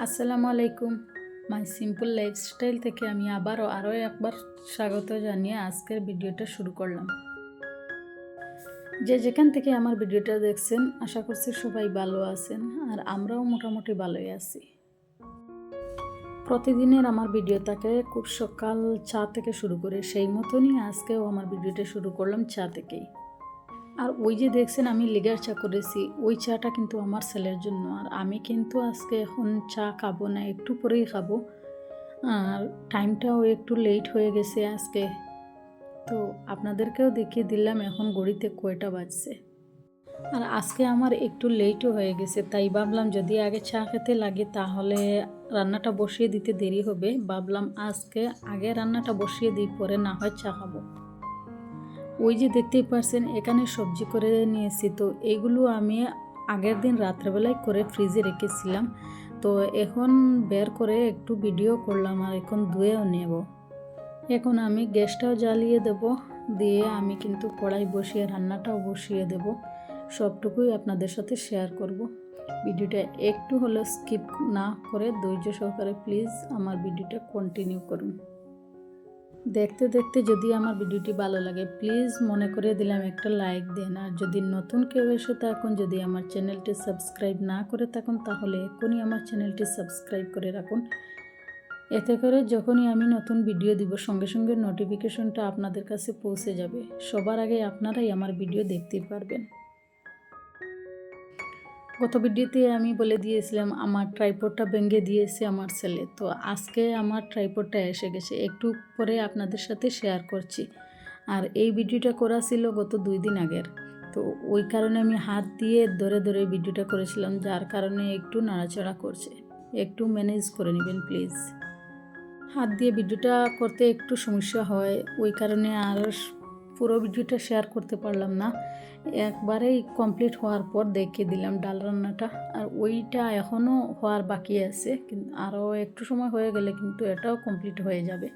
আসসালামু আলাইকুম। মাই simple lifestyle থেকে আমি আবারও আরও একবার স্বাগত জানিয়ে আজকের ভিডিওটা শুরু করলাম। যে যেখান থেকে আমার ভিডিওটা দেখছেন, আশা করছি সবাই ভালো আছেন আর আমরাও মোটামুটি ভালোই আছি। প্রতিদিনের আমার ভিডিও থাকে খুব সকাল চা থেকে শুরু করে সেই মতনই আজকেও আমার ভিডিওটা শুরু করলাম চা থেকেই। আর ওই যে দেখছেন আমি লিগার চা করেছি, ওই চাটা কিন্তু আমার ছেলের জন্য। আর আমি কিন্তু আজকে এখন চা খাব না, একটু পরেই খাব। আর টাইমটাও একটু লেট হয়ে গেছে আজকে। তো আপনাদেরকেও দেখিয়ে দিলাম এখন গড়িতে কয়টা বাজছে। আর আজকে আমার একটু লেটও হয়ে গেছে, তাই ভাবলাম যদি আগে চা খেতে লাগে তাহলে রান্নাটা বসিয়ে দিতে দেরি হবে। ভাবলাম আজকে আগে রান্নাটা বসিয়ে দিই, পরে না হয় চা খাব। ওই যে দেখতেই পারছেন, এখানে সবজি করে নিয়েছি তো এগুলো আমি আগের দিন রাত্রেবেলায় করে ফ্রিজে রেখেছিলাম। তো এখন বের করে একটু ভিডিও করলাম আর এখন ধুয়েও নেব। এখন আমি গ্যাসটাও জ্বালিয়ে দেব, দিয়ে আমি কিন্তু কড়াই বসিয়ে রান্নাটাও বসিয়ে দেব। সবটুকুই আপনাদের সাথে শেয়ার করব। ভিডিওটা একটু হলেও স্কিপ না করে ধৈর্য সহকারে প্লিজ আমার ভিডিওটা কন্টিনিউ করুন। দেখতে দেখতে যদি আমার ভিডিওটি ভালো লাগে প্লিজ মনে করে দিলাম একটা লাইক দেন। আর যদি নতুন কেউ এসে থাকুন, যদি আমার চ্যানেলটি সাবস্ক্রাইব না করে থাকুন, তাহলে এখনই আমার চ্যানেলটি সাবস্ক্রাইব করে রাখুন। এতে করে যখনই আমি নতুন ভিডিও দিব, সঙ্গে সঙ্গে নোটিফিকেশনটা আপনাদের কাছে পৌঁছে যাবে। সবার আগে আপনারাই আমার ভিডিও দেখতে পারবেন। গত ভিডিওতে আমি বলে দিয়েছিলাম, আমার ট্রাইপডটা ভেঙে দিয়েছে আমার ছেলে। তো আজকে আমার ট্রাইপডটা এসে গেছে। একটু পরে আপনাদের সাথে শেয়ার করছি। আর এই ভিডিওটা করা ছিল গত দুই দিন আগের। তো ওই কারণে আমি হাত দিয়ে ধরে ধরে ভিডিওটা করেছিলাম, যার কারণে একটু নাড়াচাড়া করছে। একটু ম্যানেজ করে নেবেন প্লিজ হাত দিয়ে ভিডিওটা করতে একটু সমস্যা হয়, ওই কারণে আর পুরো ভিডিওটা শেয়ার করতে পারলাম না। একবারেই কমপ্লিট হওয়ার পর দেখিয়ে দিলাম ডাল রান্নাটা। আর ওইটা এখনও হওয়ার বাকি আছে, কিন্তু আরও একটু সময় হয়ে গেলে কিন্তু এটাও কমপ্লিট হয়ে যাবে।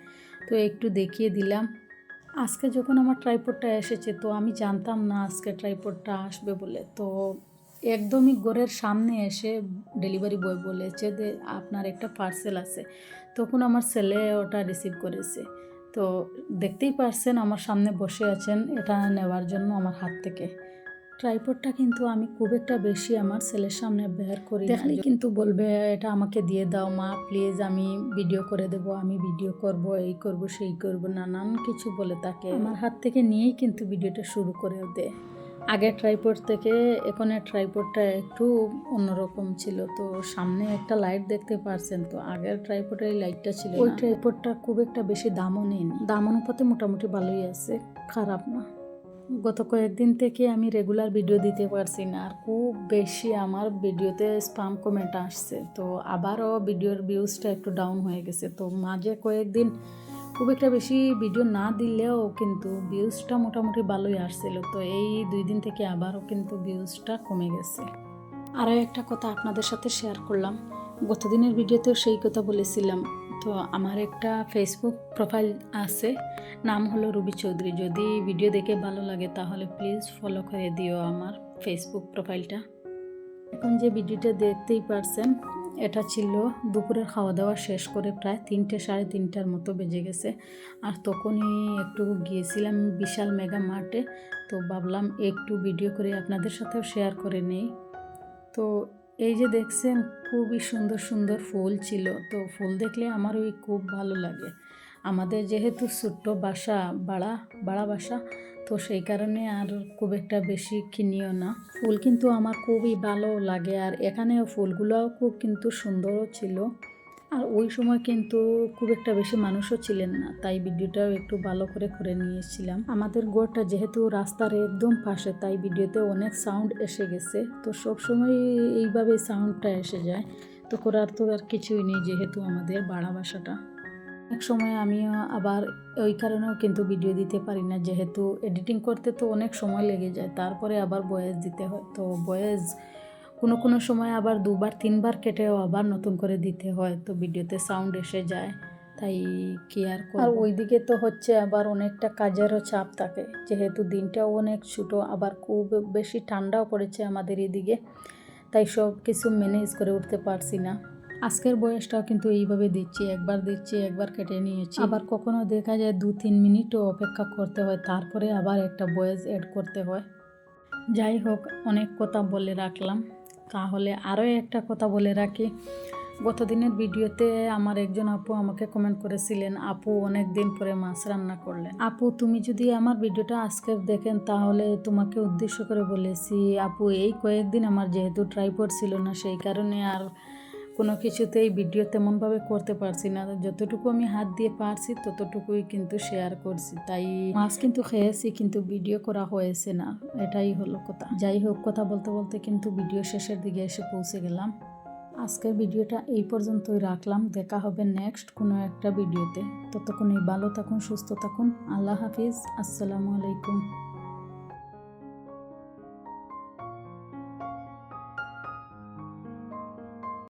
তো একটু দেখিয়ে দিলাম। আজকে যখন আমার ট্রাইপডটা এসেছে, তো আমি জানতাম না আজকে ট্রাইপডটা আসবে বলে। তো একদমই ঘরের সামনে এসে ডেলিভারি বয় বলেছে যে, আপনার একটা পার্সেল আছে। তখন আমার ছেলে ওটা রিসিভ করেছে। তো দেখতেই পারছেন আমার সামনে বসে আছেন এটা নেওয়ার জন্য আমার হাত থেকে। ট্রাইপডটা কিন্তু আমি খুব একটা বেশি আমার ছেলের সামনে বের করি দেখলে কিন্তু বলবে এটা আমাকে দিয়ে দাও মা প্লিজ আমি ভিডিও করে দেব আমি ভিডিও করব এই করব সেই করব নানান কিছু বলে তাকে। আমার হাত থেকে নিয়েই কিন্তু ভিডিওটা শুরু করে দেয় আগের ট্রাইপড থেকে এখানে ট্রাইপডটা একটু অন্যরকম ছিল। তো সামনে একটা লাইট দেখতে পারছেন, তো আগের ট্রাইপডের এই লাইটটা ছিল ওই ট্রাইপডটা খুব একটা বেশি দামও নেই। দাম অনুপাতে মোটামুটি ভালোই আছে, খারাপ না। গত কয়েকদিন থেকে আমি রেগুলার ভিডিও দিতে পারছি না, আর খুব বেশি আমার ভিডিওতে স্পাম কমেন্ট আসছে। তো আবারও ভিডিওর ভিউজটা একটু ডাউন হয়ে গেছে। তো মাঝে কয়েকদিন খুব একটা বেশি ভিডিও না দিলেও কিন্তু ভিউজটা মোটামুটি ভালোই আসছিল। তো এই দুই দিন থেকে আবারও কিন্তু ভিউজটা কমে গেছে। আরও একটা কথা আপনাদের সাথে শেয়ার করলাম। গত দিনের ভিডিওতেও সেই কথা বলেছিলাম। তো আমার একটা ফেসবুক প্রোফাইল আছে, নাম হলো রুবি চৌধুরী। যদি ভিডিও দেখে ভালো লাগে তাহলে প্লিজ ফলো করে দিও আমার ফেসবুক প্রোফাইলটা এখন যে ভিডিওটা দেখতেই পারছেন এটা ছিল দুপুরের খাওয়া দাওয়া শেষ করে প্রায় তিনটে, সাড়ে তিনটার মতো বেজে গেছে। আর তখনই একটু গিয়েছিলাম বিশাল মেগা মার্টে, তো ভাবলাম একটু ভিডিও করে আপনাদের সাথেও শেয়ার করে নেই। তো এই যে দেখছেন, খুবই সুন্দর সুন্দর ফুল ছিল। তো ফুল দেখলে আমার ওই খুব ভালো লাগে। আমাদের যেহেতু ছোট্ট বাসা, বাড়া বাড়া বাসা, তো সেই কারণে আর খুব একটা বেশি কিনিও না। ফুল কিন্তু আমার খুবই ভালো লাগে আর এখানেও ফুলগুলোও খুব কিন্তু সুন্দরও ছিল। আর ওই সময় কিন্তু খুব একটা বেশি মানুষও ছিলেন না, তাই ভিডিওটাও একটু ভালো করে করে নিয়েছিলাম। আমাদের গোড়টা যেহেতু রাস্তার একদম পাশে, তাই ভিডিওতে অনেক সাউন্ড এসে গেছে। তো সব সময় এইভাবে সাউন্ডটা এসে যায়। তো করার তো আর কিছুই নেই যেহেতু আমাদের বাড়া বাসাটা। এক সময় আমিও আবার ওই কারণেও কিন্তু ভিডিও দিতে পারি না। যেহেতু এডিটিং করতে তো অনেক সময় লেগে যায়, তারপরে আবার বয়েস দিতে হয়। তো বয়েস কোনো কোনো সময় আবার দুবার, তিনবার কেটেও আবার নতুন করে দিতে হয়। তো ভিডিওতে সাউন্ড এসে যায়, তাই কি আর আর ওইদিকে তো হচ্ছে আবার অনেকটা কাজেরও চাপ থাকে। যেহেতু দিনটাও অনেক ছোটো, আবার খুব বেশি ঠান্ডাও পড়েছে আমাদের এদিকে, তাই সব কিছু ম্যানেজ করে উঠতে পারছি না। আজকের বয়সটাও কিন্তু এইভাবে দিচ্ছি, একবার দিচ্ছি, একবার কেটে নিয়েছি। আবার কখনো দেখা যায় দু, তিন মিনিটও অপেক্ষা করতে হয়, তারপরে আবার একটা বয়েস অ্যাড করতে হয়। যাই হোক, অনেক কথা বলে রাখলাম। তাহলে আরও একটা কথা বলে রাখি। গত দিনের ভিডিওতে আমার একজন আপু আমাকে কমেন্ট করেছিলেন, আপু, অনেক দিন পরে মাছ রান্না করলেন। আপু, তুমি যদি আমার ভিডিওটা আজকে দেখেন, তাহলে তোমাকে উদ্দেশ্য করে বলেছি, আপু, এই কয়েকদিন আমার যেহেতু ট্রাইপড ছিল না, সেই কারণে আর কোনো কিছুতেই ভিডিও তেমনভাবে করতে পারছি না। যতটুকু আমি হাত দিয়ে পারছি, ততটুকুই কিন্তু শেয়ার করছি। তাই মাছ কিন্তু খেয়েছি, কিন্তু ভিডিও করা হয়েছে না। এটাই হলো কথা। যাই হোক, কথা বলতে বলতে কিন্তু ভিডিও শেষের দিকে এসে পৌঁছে গেলাম। আজকের ভিডিওটা এই পর্যন্তই রাখলাম। দেখা হবে নেক্সট কোনো একটা ভিডিওতে। ততক্ষণই ভালো থাকুন, সুস্থ থাকুন। আল্লাহ হাফিজ। আসসালামু আলাইকুম।